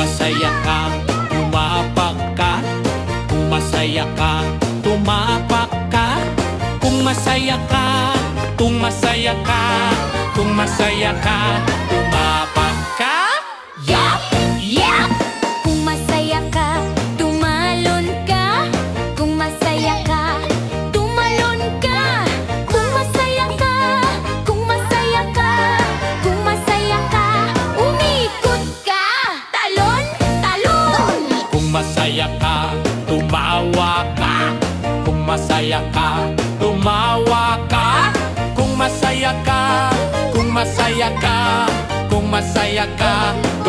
Masaya kang tumapak ka. Kung masaya ka, tumapak ka. Kung masaya ka, tumasaya ka. Kung masaya ka, masaya ka Tumawa ka. Kung masaya ka Tumawa ka. Kung masaya ka Kung masaya ka Kung masaya ka. Tumawa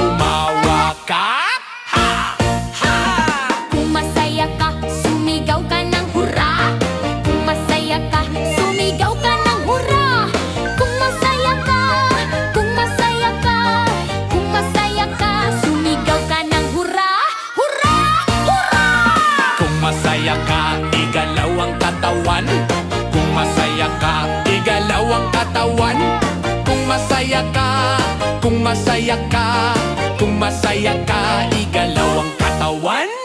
ka, igalaw ang katawan. Kung masaya ka, kung masaya ka Kung masaya ka, igalaw ang katawan